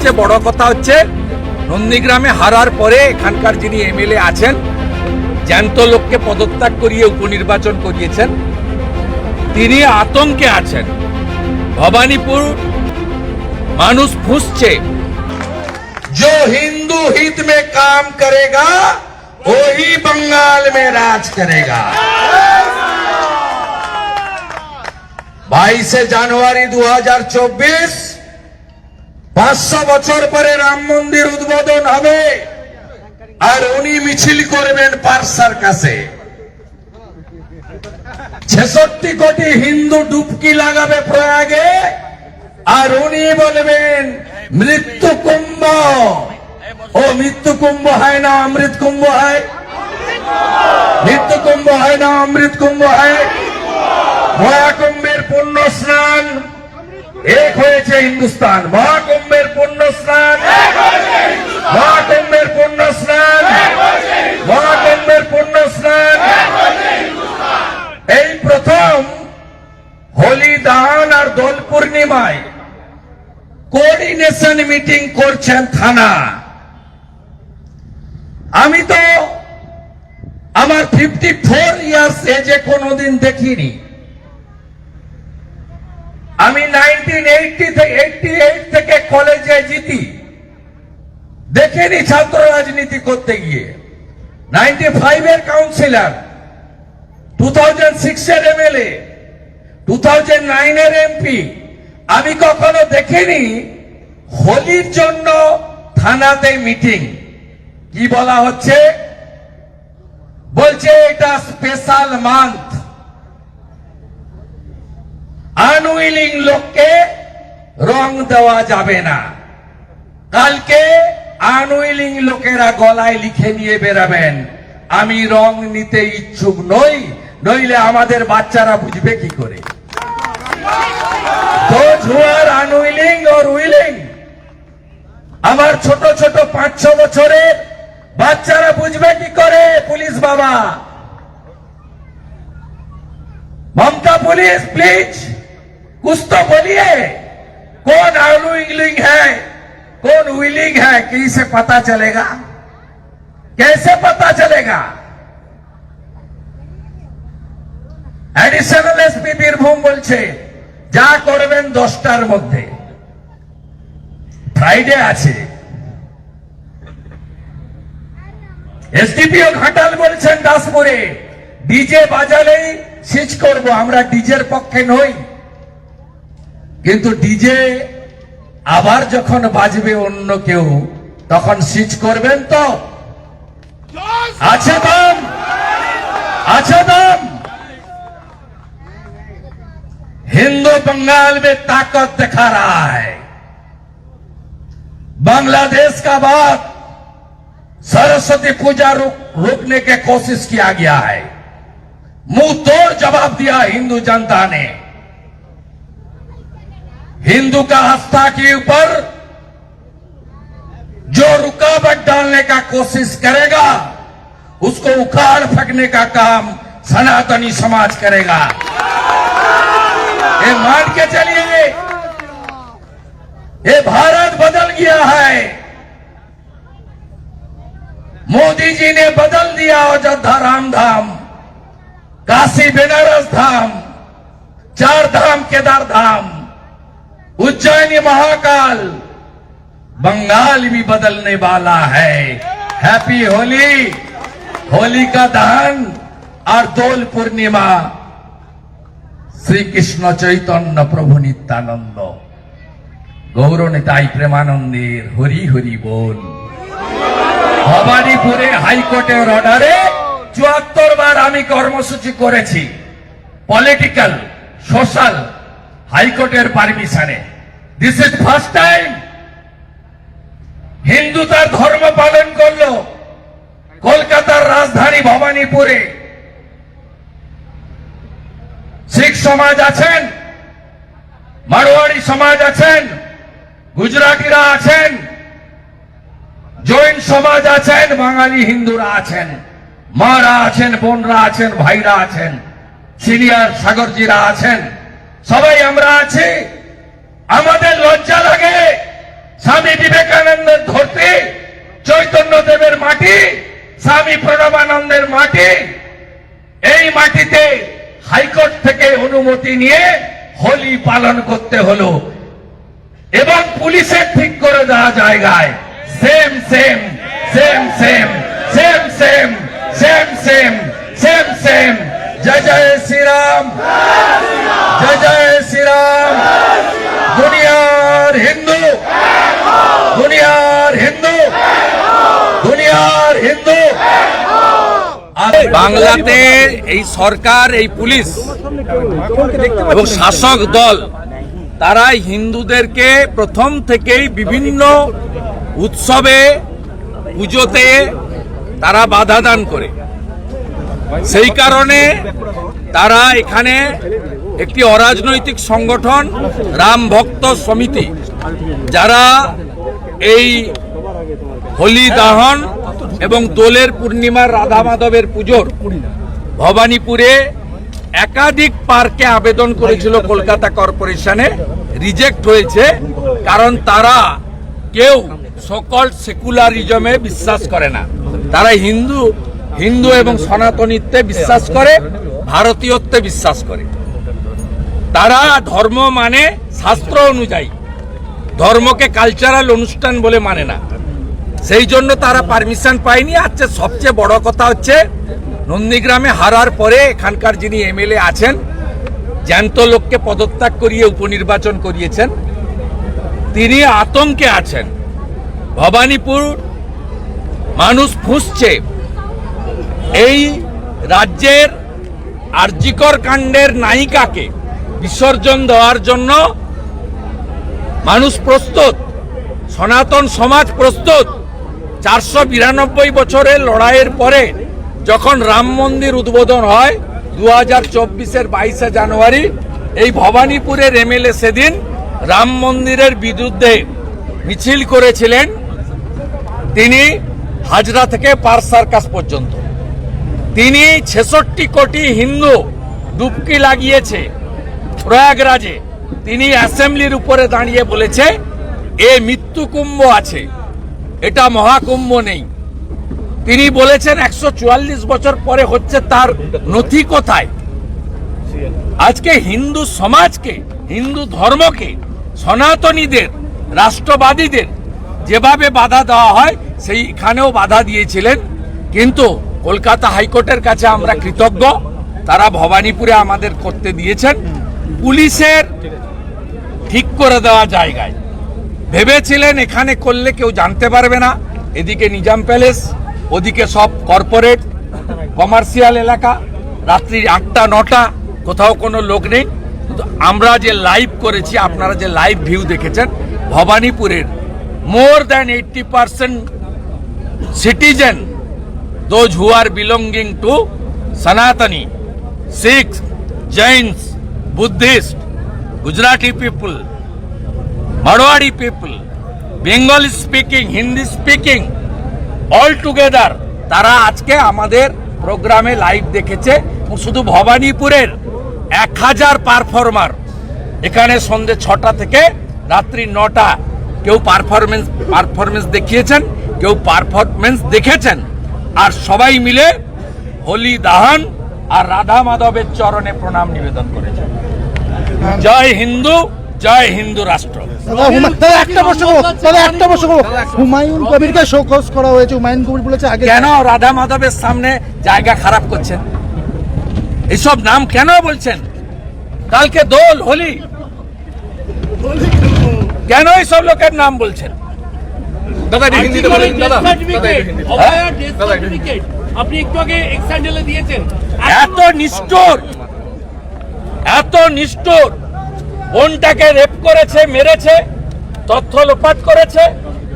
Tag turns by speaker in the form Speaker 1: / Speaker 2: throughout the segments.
Speaker 1: সবচেয়ে বড় কথা হচ্ছে নন্দীগ্রামে হারার পরে এখানকার যিনি এমএলএ আছেন জ্যান্ত লোককে পদত্যাগ করিয়ে উপনির্বাচন করিয়েছেন তিনি আতঙ্কে আছেন ভবানীপুর মানুষ ফুসছে
Speaker 2: जो हिंदू हित में काम करेगा वही बंगाल में राज करेगा বাইশে জানুয়ারি দু হাজার চব্বিশ পাঁচশো বছর পরে রাম মন্দির উদ্বোধন হবে। আর উনি মিছিল করবেন পার্সার কাছে। ছেষট্টি কোটি হিন্দু ডুবকি লাগাবে প্রয়াগে, আর উনি বলবেন, মৃত্যু কুম্ভ। ও, মৃত্যু কুম্ভ হয় না, অমৃত কুম্ভ হয়? মৃত্যু কুম্ভ হয় না, অমৃত কুম্ভ হয়। মহাকুম্ভের পুণ্য স্নান। হয়েছে হিন্দুস্তান। মহাকুম্ভের পুণ্য স্নান মহাকুম্ভের পুণ্য স্নান মহাকুম্ভের পুণ্য স্নান এই প্রথম হোলি দান আর দোল পূর্ণিমায় কোঅর্ডিনেশন মিটিং করছেন থানা। আমি তো আমার ফিফটি ফোর ইয়ার্স এজে কোনোদিন দেখিনি। আমি নাইনটিন এইটি থেকে এইটি থেকে কলেজে জিতি। দেখেনি ছাত্র রাজনীতি করতে গিয়ে। নাইনটি ফাইভ এর কাউন্সিলর টু থাউজেন্ড সিক্স এর এমএলএ টু থাউজেন্ড নাইন এর এমপি আমি কখনো দেখিনি হোলির জন্য থানাতে মিটিং কি বলা হচ্ছে? বলছে এটা স্পেশাল মান্থ আনউইলিং লোককে রং দেওয়া যাবে না। কালকে আনউইলিং লোকেরা গলায় লিখে নিয়ে বেরাবেন, আমি রং নিতে ইচ্ছুক নই, নইলে আমাদের বাচ্চারা বুঝবে কি করে। আমার ছোট ছোট পাঁচ ছ বছরের বাচ্চারা বুঝবে কি করে, পুলিশ বাবা। মমতা পুলিশ প্লিজ कुछ तो बोलिए कौन अनविलिंग है कौन विलिंग है कि इसे पता चलेगा कैसे पता चलेगा অ্যাডিশনাল এসপি বীরভূম বলছে যা করবেন দশটার মধ্যে ফ্রাইডে আছে এসডিপিও ঘাটাল বলছেন দাসপুরে ডিজে বাজালেই সিজ করব আমরা ডিজের পক্ষে নই কিন্তু ডিজে আবার যখন বাজবে অন্য কেউ তখন সিজ করবেন তো আছে দাম আছে দাম हिंदू बंगाल में ताकत दिखा रहा है बांग्लादेश का बात सरस्वती पूजा रुक, रोकने की कोशिश किया गया है मुंह तोड़ जवाब दिया हिंदू जनता ने हिंदू का आस्था के ऊपर जो रुकावट डालने का कोशिश करेगा, उसको उखाड़ फेंकने का काम सनातनी समाज करेगा। ये मान के चलिए, ये भारत बदल गया है। मोदी जी ने बदल दिया अयोध्या राम धाम काशी, बेनारस धाम चार धाम केदार धाम उज्जैनी महाकाल बंगाल भी बदलने वाला है हैप्पी होली होली का दहन और दोल पूर्णिमा শ্রীকৃষ্ণ চৈতন্য প্রভু নিত্যানন্দ গৌরনেতাই প্রেমানন্দের হরি হরি বল ভবানীপুরে হাইকোর্টের অর্ডারে চুয়াত্তর বার আমি কর্মসূচি করেছি পলিটিক্যাল সোশ্যাল হাইকোর্টের পারমিশনে this is first time Hindu তার ধর্ম পালন করল কলকাতার রাজধানী ভবানীপুরে। শিখ সমাজ আছেন মারোয়াড়ি সমাজ আছেন, গুজরাটিরা আছেন, জৈন সমাজ আছেন, বাঙালি হিন্দুরা আছেন, মারা আছেন, বোনরা আছেন, ভাইরা আছেন, সিনিয়র সাগরজিরা আছেন, সবাই আমরা আছি। আমাদের লজ্জা লাগে। স্বামী বিবেকানন্দের ধরতে, চৈতন্য দেবের মাটি,
Speaker 3: স্বামী প্রণবানন্দের মাটি, এই মাটিতে হাইকোর্ট থেকে অনুমতি নিয়ে হোলি পালন করতে হলো। এবং পুলিশের ঠিক করে দেওয়া জায়গায় same same same same same same same same same same. জয় জয় শ্রীরাম। জয় জয় শ্রীরাম।
Speaker 2: বাংলাতে এই সরকার, এই পুলিশ এবং শাসক দল, তারা হিন্দুদেরকে প্রথম থেকেই বিভিন্ন উৎসবে, পুজোতে তারা বাধা দান করে। সেই কারণে তারা এখানে একটি অরাজনৈতিক সংগঠন, রাম ভক্ত সমিতি, যারা এই হোলি দাহন এবং দোলের পূর্ণিমার রাধা মাধবের পুজোর ভবানীপুরে একাধিক পার্কে আবেদন করেছিল কলকাতা কর্পোরেশনে। রিজেক্ট হয়েছে, কারণ তারা কেউ সকল সেকুলারিজমে বিশ্বাস করে না। তারা হিন্দু হিন্দু এবং সনাতনীত্বে বিশ্বাস করে, ভারতীয়ত্বে বিশ্বাস করে। তারা ধর্ম মানে শাস্ত্র অনুযায়ী। ধর্মকে কালচারাল অনুষ্ঠান বলে মানে না। সেই জন্য তারা পারমিশন পায়নি। আচ্ছা সবচেয়ে বড় কথা হচ্ছে, নন্দীগ্রামে হারার পরে এখানকার যিনি এমএলএ আছেন, জ্যান্ত লোককে পদত্যাগ করিয়ে উপনির্বাচন করিয়েছেন। তিনি আতঙ্কে আছেন। ভবানীপুর মানুষ ফুঁসছে। এই রাজ্যের আর্জিকর কাণ্ডের নায়িকাকে বিসর্জন দেওয়ার জন্য মানুষ প্রস্তুত, সনাতন সমাজ প্রস্তুত। চারশো বিরানব্বই বছরের লড়াইয়ের পরে যখন রাম মন্দির উদ্বোধন হয় দু হাজার চব্বিশের বাইশে জানুয়ারি, এই ভবানীপুরের এমএলএ সেদিন রাম মন্দিরের বিরুদ্ধে মিছিল করেছিলেন তিনি হাজরা থেকে পার সার্কাস পর্যন্ত। তিনি ছেষট্টি কোটি হিন্দু ডুবকি লাগিয়েছে প্রয়াগরাজে। তিনি অ্যাসেম্বলির উপরে দাঁড়িয়ে বলেছে, এ মৃত্যু কুম্ভ আছে। এটা মহাকুম্ভ নেই। তিনি বলেছেন একশো চুয়াল্লিশ বছর পরে হচ্ছে তার নথি কোথায়? আজকে হিন্দু সমাজকে, হিন্দু ধর্মকে, সনাতনীদের, রাষ্ট্রবাদীদের যেভাবে বাধা দেওয়া হয়, সেইখানেও বাধা দিয়েছিলেন। কিন্তু কলকাতা হাইকোর্টের কাছে আমরা কৃতজ্ঞ। তারা ভবানীপুরে আমাদের করতে দিয়েছেন। পুলিশের ঠিক করে দেওয়া জায়গায়। ভেবেছিলেন এখানে করলে কেউ জানতে পারবে না। এদিকে নিজাম প্যালেস, ওদিকে সব কর্পোরেট কমার্শিয়াল এলাকা। রাত্রি আটটা, নটা, কোথাও কোনো লোক নেই। কিন্তু আমরা যে লাইভ করেছি, আপনারা যে লাইভ ভিউ দেখেছেন, ভবানীপুরের more than eighty percent citizen those who are belonging to Sanatani Sikh Jains Buddhist Gujarati people Marwari people Bengali speaking Hindi speaking all together তারা আজকে আমাদের প্রোগ্রামে লাইভ দেখেছে শুধু ভবানীপুরের এক হাজার পারফর্মার এখানে সন্ধে ছটা থেকে রাত্রি নটা কেউ পারফরমেন্স পারফরমেন্স দেখিয়েছেন, কেউ পারফরমেন্স দেখেছেন। আর সবাই মিলে হোলি দাহন আর রাধা মাধবের চরণে প্রণাম নিবেদন করেছেন। জয় হিন্দু জয় হিন্দু রাষ্ট্র।
Speaker 4: দাদা একটা প্রশ্ন দাদা একটা প্রশ্ন হুমায়ুন কবিরকে শোকজ করা হয়েছে হুমায়ুন কবির বলেছে আগে।
Speaker 2: কেন রাধা মাধবের সামনে জায়গা খারাপ করছেন? এসব নাম কেন বলছেন? কালকে দোল হোলি। কেন এইসব লোকের নাম বলছেন?
Speaker 5: দাদা হিন্দিতে বলেন
Speaker 6: আপনি একটু আগে এক্সান্ডেলে দিয়েছেন।
Speaker 2: এত নিষ্ঠুর। এত নিষ্ঠুর। বোনটাকে রেপ করেছে মেরেছে তথ্য লোপাট করেছে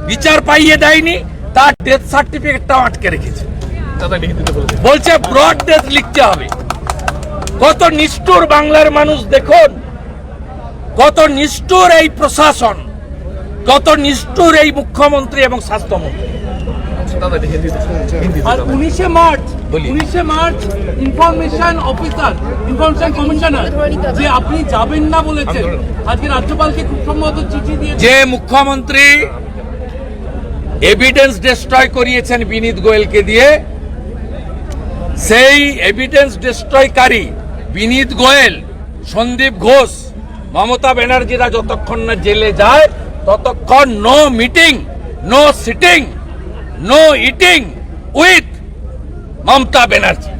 Speaker 2: বিচার পাইয়ে দেয়নি তার ডেথ সার্টিফিকেটটাও আটকে রেখেছে। বলছে ব্রড ডেথ লিখতে হবে। কত নিষ্ঠুর বাংলার মানুষ দেখুন কত নিষ্ঠুর এই প্রশাসন কত নিষ্ঠুর এই মুখ্যমন্ত্রী এবং স্বাস্থ্যমন্ত্রী।
Speaker 5: হিন্দিতে
Speaker 6: আর উনিশে মার্চ। উনিশে March information officer information commissioner যে আপনি যাবেন না বলেছেন। আজকে রাজ্যপালকে খুব সম্ভবত চিঠি দিয়ে
Speaker 2: যে মুখ্যমন্ত্রী এভিডেন্স ডিস্ট্রয় করিয়েছেন বিনীত গোয়েলকে দিয়ে সেই এভিডেন্স ডিস্ট্রয়কারী বিনীত গোয়েল সন্দীপ ঘোষ মমতা ব্যানার্জিরা যতক্ষণ না জেলে যায় ততক্ষণ no meeting no sitting no eating with Mamata Banerjee.